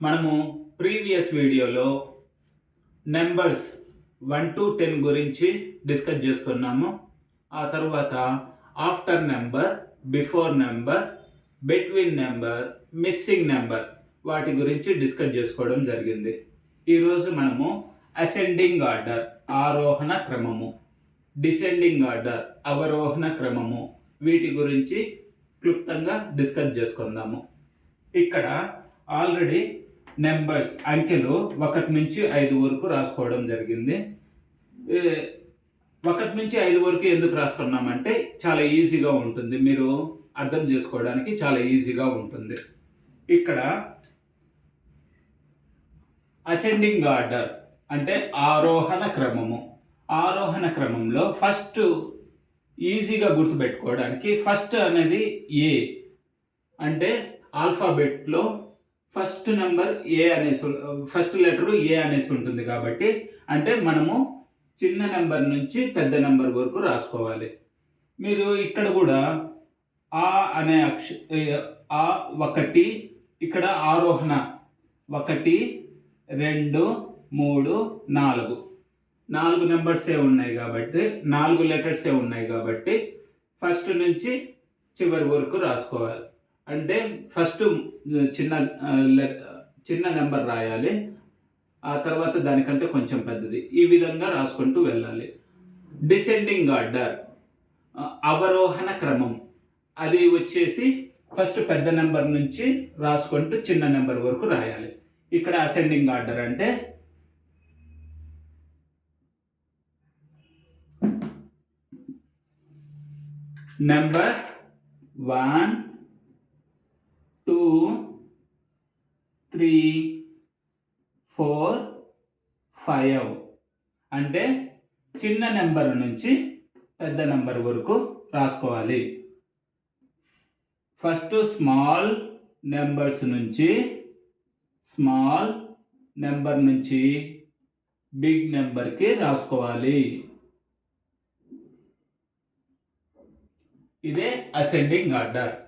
మనము ప్రీవియస్ వీడియోలో numbers one to ten గురించి డిస్కస్ చేసుకున్నాము. ఆ తర్వాత after number before number between number missing number వాటి గురించి డిస్కస్ చేసుకోవడం జరిగింది. ఈరోజు మనము అసెండింగ్ ఆర్డర్ ఆరోహణ క్రమము. డిసెండింగ్ ఆర్డర్ అవరోహణ క్రమము వీటి గురించి క్లుప్తంగా డిస్కస్ చేసుకుందాము. ఇక్కడ ఆల్రెడీ నెంబర్స్ అంకెలు ఒకటి నుంచి ఐదు వరకు రాసుకోవడం జరిగింది. ఒకటి నుంచి ఐదు వరకు ఎందుకు రాసుకున్నామంటే చాలా ఈజీగా ఉంటుంది. మీరు అర్థం చేసుకోవడానికి చాలా ఈజీగా ఉంటుంది. ఇక్కడ అసెండింగ్ ఆర్డర్ అంటే ఆరోహణ క్రమము. ఆరోహణ క్రమంలో ఫస్ట్ ఈజీగా గుర్తుపెట్టుకోవడానికి ఫస్ట్ అనేది ఏ అంటే ఆల్ఫాబెట్లో ఫస్ట్ నెంబర్ ఏ అనేసి ఫస్ట్ లెటరు ఏ అనేసి ఉంటుంది కాబట్టి అంటే మనము చిన్న నెంబర్ నుంచి పెద్ద నెంబర్ వరకు రాసుకోవాలి. మీరు ఇక్కడ కూడా ఆ అనే అక్ష ఆ ఒకటి ఇక్కడ ఆరోహణ ఒకటి రెండు మూడు నాలుగు. నాలుగు నెంబర్సే ఉన్నాయి కాబట్టి నాలుగు లెటర్సే ఉన్నాయి కాబట్టి ఫస్ట్ నుంచి చివరి వరకు రాసుకోవాలి. అంటే ఫస్ట్ uh, చిన్న uh, లె- uh, చిన్న నెంబర్ రాయాలి. ఆ తర్వాత దానికంటే కొంచెం పెద్దది. ఈ విధంగా రాసుకుంటూ వెళ్ళాలి. డిసెండింగ్ ఆర్డర్ అవరోహణ క్రమం. అది వచ్చేసి ఫస్ట్ పెద్ద నెంబర్ నుంచి రాసుకుంటూ చిన్న నెంబర్ వరకు రాయాలి. ఇక్కడ అసెండింగ్ ఆర్డర్ అంటే number one two three four five. అంటే చిన్న నెంబర్ నుంచి పెద్ద నెంబర్ వరకు రాసుకోవాలి. ఫస్ట్ స్మాల్ నెంబర్స్ నుంచి స్మాల్ నెంబర్ నుంచి బిగ్ నెంబర్కి రాసుకోవాలి. ఇదే అసెండింగ్ ఆర్డర్.